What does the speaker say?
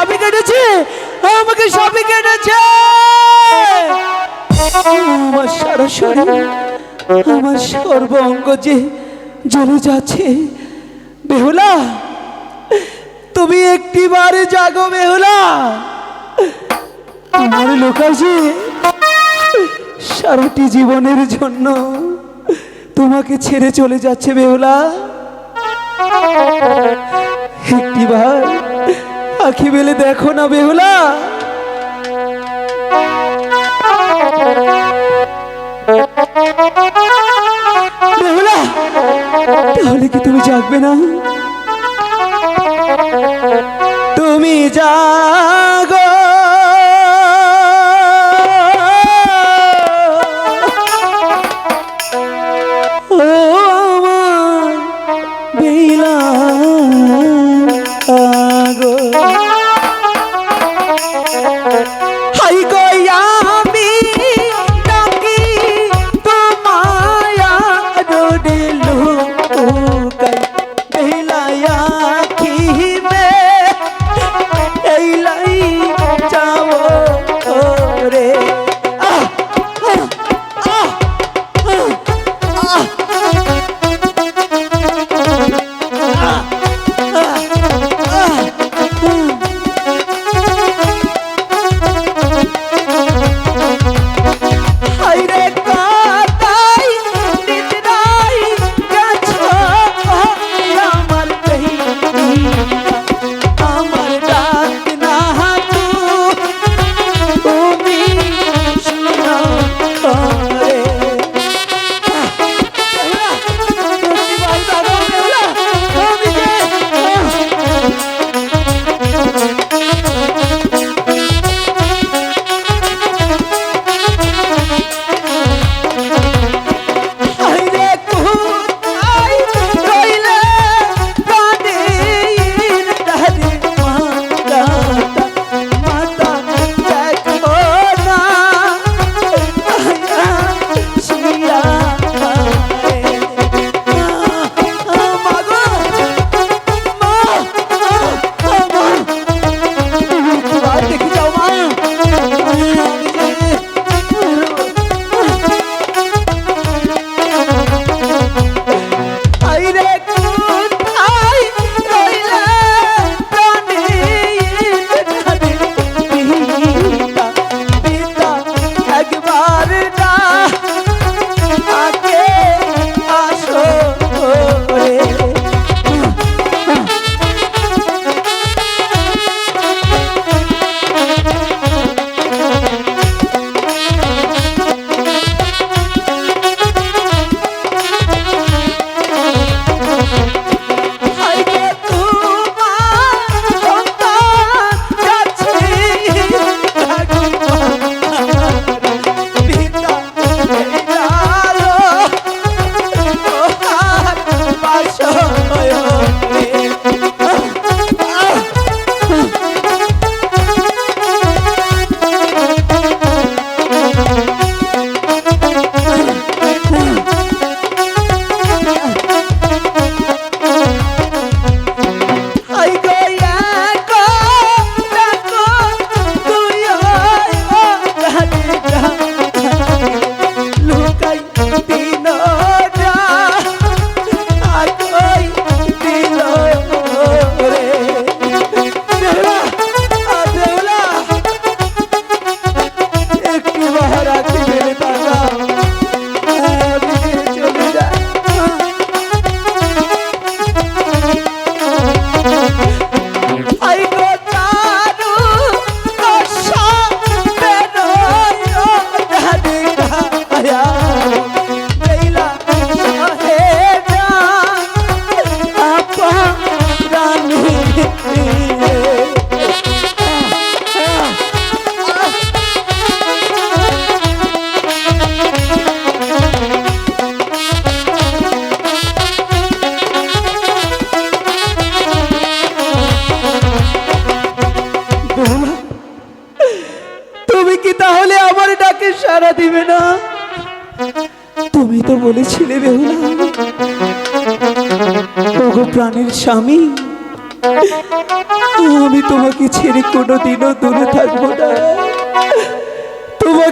সাপে কেটেছে? আমাকে সাপে কেটেছে। আমার সারা শরীর, আমার সর্ব অঙ্গ যে জ্বলে যাচ্ছে, বেহুলা, তুমি একটি বারে জাগো বেহুলা। আমার লোক আছে, সারাটি জীবনের জন্য তোমাকে ছেড়ে চলে যাচ্ছে বেহুলা। একটিবার আখি বেলে দেখো না বেহুলা। বেহুলা তাহলে কি তুমি জাগবে না? তুমি জাগো। সাড়া দিবে না। তুমি তো বলেছিলে, বেহুলা। ওগো প্রাণের স্বামী, আমি তোমাকে ছেড়ে কোনো দিনও দূরে থাকব না। তোমাকে